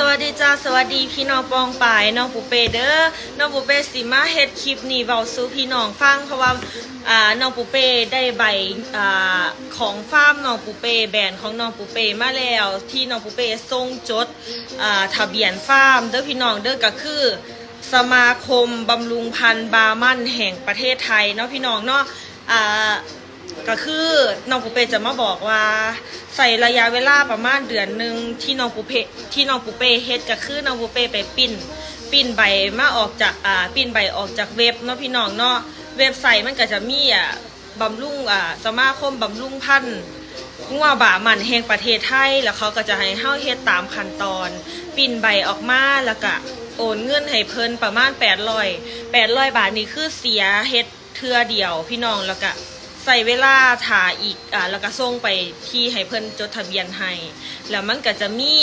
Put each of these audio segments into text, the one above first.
สวัสดีจ้าสวัสดีพี่น้องปองปายน้องปูเปเด้อน้องปูเปสิมาเฮ็ดคลิปนี้เว้าสู่พี่น้องฟังเพราะว่าอ่าน้องปูเปได้ใบอ่าของฟาร์มน้องปูเปแบรนด์ของน้องปูเปมาแล้วที่น้องปูเปส่งจดอ่าทะเบียนฟาร์มเด้อพี่น้องเด้อก็คือสมาคมบำรุงพันธุ์บามันแห่งประเทศไทยเนาะพี่น้องเนาะอ่าก็คือน้องปูเป้จะมาบอกว่า ใส่ระยะเวลาประมาณเดือนหนึ่งที่น้องปูเปที่น้องปูเป้เฮ็ดก็คือน้องปูเป้ไปปิ้นปิ้นใบมาออกจากอ่าปิ้นใบออกจากเว็บเนาะพี่น้องเนาะเว็บไซต์มันก็จะมีอะบำรุงอ่าสมาคมบำรุงพันธุ์งัวบ่ามันแห่งประเทศไทยแล้วเขาก็จะให้เฮาเฮ็ดตามขั้นตอน ปิ้นใบออกมาแล้วก็โอนเงินให้เพิ่นประมาณ800 800บาทนี่คือเสียเฮ็ดเทื่อเดียวพี่น้องแล้วก็ ใส่เวลาถ่าอีกอ่าแล้วก็ส่งไปที่ให้เพิ่นจดทะเบียนให้แล้วมันก็จะมี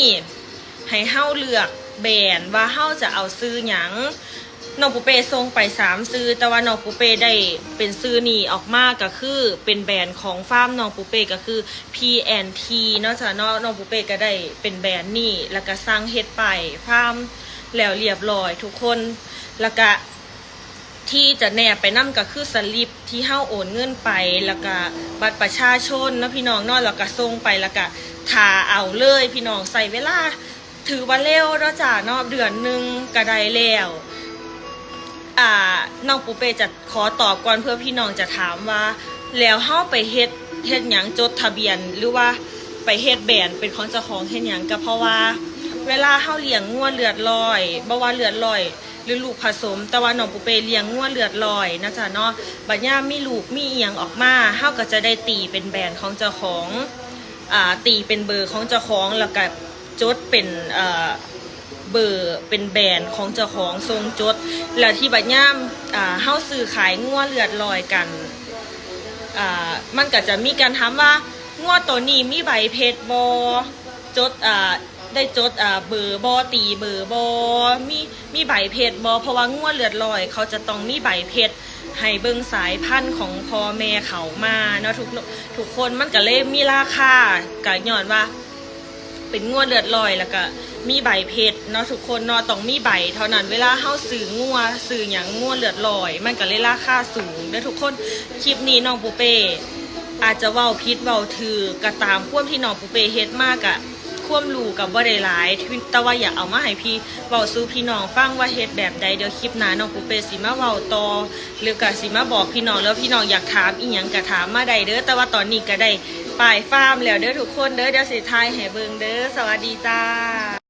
ให้เฮาเลือกแบรนด์ว่าเฮาจะเอาซื้อหยังน้องปูเป้ส่งไปสามซื้อ แต่ว่าน้องปูเป้ได้เป็นซื้อนี่ออกมาก็คือเป็นแบรนด์ของฟาร์มน้องปูเป้ก็คือ P&T นาะจ้ะเนาะน้องปูเป้ก็ได้เป็นแบรนด์นี่แล้วก็สร้างเฮ็ดไปฟาร์มแล้วเรียบร้อยทุกคนแล้วก็ ที่จะแนบไปนั่ก็คือสลิปที่เฮาโอนเงินไปแล้วก็บัตรประชาชนนะพี่น้องนาะแล้วก็ส่งไปแล้วก็ทาเอาเลยพี่น้องใส่เวลา ถือว่าเร็วเนาะจ้าเนาะเดือนหนึ่งก็ได้แล้วอ่าน้องปูเป้จะขอตอบก่อนเพื่อพี่น้องจะถามว่า แล้วเฮาไปเฮ็ดเฮ็ดหยังจดทะเบียนหรือว่าไปเฮ็ดแบรนด์เป็นของเจ้าของเฮ็ดหยังก็เพราะว่า เวลาเฮาเลี้ยงงัวเลือดลอยบ่ว่าเลือดลอย หรือลูกผสม แต่ว่าน้องปูเปเลี้ยงงัวเลือดลอยนะจ๊ะเนาะบัดย่ามีลูกมีเอียงออกมาเฮาก็จะได้ตีเป็นแบรนด์ของเจ้าของอ่าตีเป็นเบอร์ของเจ้าของแล้วก็จดเป็นอ่าเบอร์เป็นแบรนด์ของเจ้าของทรงจด แล้วที่บัดย่ามอ่าเฮาซื้อขายงัวเลือดลอยกันอ่ามันก็จะมีการถามว่างวตัวนี้มีใบเพชรบอจดอ่า ได้จดอ่าเบอร์บอตีเบอร์บอมีมีใบเพชรบอเพราะว่างวดเลือดลอย เขาจะต้องมีใบเพชรให้เบิ่งสายพันธุ์ของพ่อแม่เขามาเนาะทุกทุกคนมันก็เลยมีราคากะย้อนว่า เป็นงวดเลือดลอยแล้วก็มีใบเพชรเนาะทุกคนเนาะต้องมีใบ เท่านั้นเวลาเฮาซื้องัวซื้อหยังงัวเลือดลอย มันก็เลยราคาสูงเด้อทุกคนคลิปนี้น้องปูเป้อาจจะเว้าพิษเว้าถือก็ตามความที่น้องปูเป้เฮ็ดมากอะ ความรู้กับบ่ได้หลายแต่ว่าอยากเอามาให้พี่เว้าสู่พี่น้องฟังว่าเฮ็ดแบบใดเดี๋ยวคลิปหน้าน้องปูเป้สิมาเว้าต่อหรือก็สิมาบอกพี่น้องแล้วพี่น้องอยากถามอีหยังก็ถามมาได้เด้อแต่ว่าตอนนี้ก็ได้ปลายฟาร์มแล้วเด้อทุกคนเด้อเดี๋ยวสิทายให้เบิ่งเด้อสวัสดีจ้า